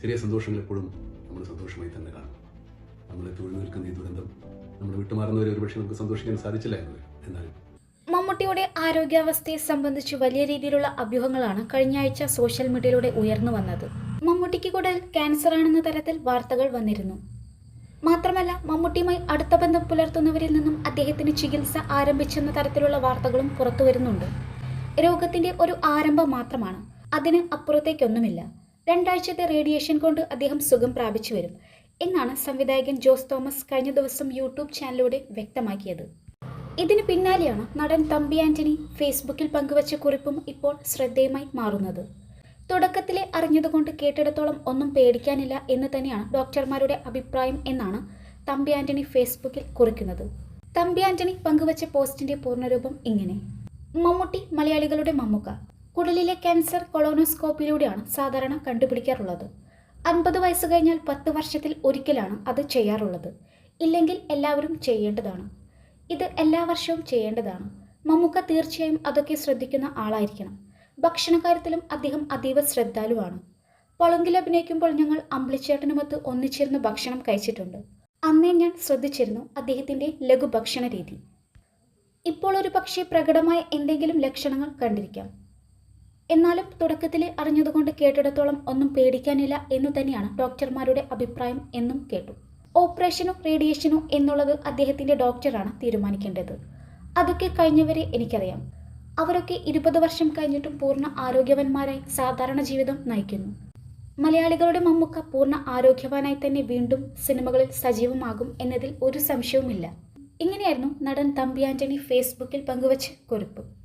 ചെറിയ സന്തോഷങ്ങൾ എപ്പോഴും നമ്മൾ സന്തോഷമായി തന്നെ കാണും. നമ്മളെ തൊഴിൽ നിൽക്കുന്ന ഈ ദുരന്തം നമ്മൾ വിട്ടുമാറുന്നവരെ ഒരുപക്ഷെ നമുക്ക് സന്തോഷിക്കാൻ സാധിച്ചില്ല എന്ന് എന്നാൽ മമ്മൂട്ടിയുടെ ആരോഗ്യാവസ്ഥയെ സംബന്ധിച്ച് വലിയ രീതിയിലുള്ള അഭ്യൂഹങ്ങളാണ് കഴിഞ്ഞ ആഴ്ച സോഷ്യൽ മീഡിയയിലൂടെ ഉയർന്നു വന്നത്. മമ്മൂട്ടിക്ക് കൂടുതൽ ക്യാൻസർ ആണെന്ന തരത്തിൽ വാർത്തകൾ വന്നിരുന്നു. മാത്രമല്ല മമ്മൂട്ടിയുമായി അടുത്ത ബന്ധം പുലർത്തുന്നവരിൽ നിന്നും അദ്ദേഹത്തിന് ചികിത്സ ആരംഭിച്ചെന്ന തരത്തിലുള്ള വാർത്തകളും പുറത്തു വരുന്നുണ്ട് രോഗത്തിന്റെ ഒരു ആരംഭം മാത്രമാണ്. അതിന് അപ്പുറത്തേക്കൊന്നുമില്ല. രണ്ടാഴ്ചത്തെ റേഡിയേഷൻ കൊണ്ട് അദ്ദേഹം സുഖം പ്രാപിച്ചു വരും എന്നാണ് സംവിധായകൻ ജോസ് തോമസ് കഴിഞ്ഞ ദിവസം യൂട്യൂബ് ചാനലിലൂടെ വ്യക്തമാക്കിയത്. ഇതിന് പിന്നാലെയാണ് നടൻ തമ്പി ആന്റണി ഫേസ്ബുക്കിൽ പങ്കുവച്ച കുറിപ്പും ഇപ്പോൾ ശ്രദ്ധേയമായി മാറുന്നത്. തുടക്കത്തിലെ അറിഞ്ഞതുകൊണ്ട് കേട്ടിടത്തോളം ഒന്നും പേടിക്കാനില്ല എന്ന് തന്നെയാണ് ഡോക്ടർമാരുടെ അഭിപ്രായം എന്നാണ് തമ്പി ആന്റണി ഫേസ്ബുക്കിൽ കുറിക്കുന്നത്. തമ്പി ആന്റണി പങ്കുവച്ച പോസ്റ്റിന്റെ പൂർണരൂപം ഇങ്ങനെ. മമ്മൂട്ടി മലയാളികളുടെ മമ്മുക്ക. കുടലിലെ ക്യാൻസർ കൊളോണോസ്കോപ്പിലൂടെയാണ് സാധാരണ കണ്ടുപിടിക്കാറുള്ളത്. അൻപത് വയസ്സ് കഴിഞ്ഞാൽ പത്ത് വർഷത്തിൽ ഒരിക്കലാണ് അത് ചെയ്യാറുള്ളത്. ഇല്ലെങ്കിൽ എല്ലാവരും ചെയ്യേണ്ടതാണ്. ഇത് എല്ലാ വർഷവും ചെയ്യേണ്ടതാണ്. മമ്മൂക്ക തീർച്ചയായും അതൊക്കെ ശ്രദ്ധിക്കുന്ന ആളായിരിക്കണം. ഭക്ഷണകാര്യത്തിലും അദ്ദേഹം അതീവ ശ്രദ്ധാലുവാണ്. പൊളങ്കിൽ അഭിനയിക്കുമ്പോൾ ഞങ്ങൾ അമ്പിളിച്ചേട്ടനുമൊത്ത് ഒന്നിച്ചിരുന്ന് ഭക്ഷണം കഴിച്ചിട്ടുണ്ട്. അന്നേ ഞാൻ ശ്രദ്ധിച്ചിരുന്നു അദ്ദേഹത്തിന്റെ ലഘുഭക്ഷണ രീതി ഇപ്പോൾ ഒരു പക്ഷേ പ്രകടമായ എന്തെങ്കിലും ലക്ഷണങ്ങൾ കണ്ടിരിക്കാം. എന്നാലും തുടക്കത്തിൽ അറിഞ്ഞതുകൊണ്ട് കേട്ടിടത്തോളം ഒന്നും പേടിക്കാനില്ല എന്ന് തന്നെയാണ് ഡോക്ടർമാരുടെ അഭിപ്രായം എന്നും കേട്ടു. ഓപ്പറേഷനോ റേഡിയേഷനോ എന്നുള്ളത് അദ്ദേഹത്തിന്റെ ഡോക്ടറാണ് തീരുമാനിക്കേണ്ടത്. അതൊക്കെ കഴിഞ്ഞവരെ എനിക്കറിയാം. അവരൊക്കെ ഇരുപത് വർഷം കഴിഞ്ഞിട്ടും പൂർണ ആരോഗ്യവാന്മാരായി സാധാരണ ജീവിതം നയിക്കുന്നു. മലയാളികളുടെ മമ്മുക്ക പൂർണ ആരോഗ്യവാനായി തന്നെ വീണ്ടും സിനിമകളിൽ സജീവമാകും എന്നതിൽ ഒരു സംശയവുമില്ല. ഇങ്ങനെയായിരുന്നു നടൻ തമ്പി ആന്റണി ഫേസ്ബുക്കിൽ പങ്കുവച്ച് കുറിപ്പ്.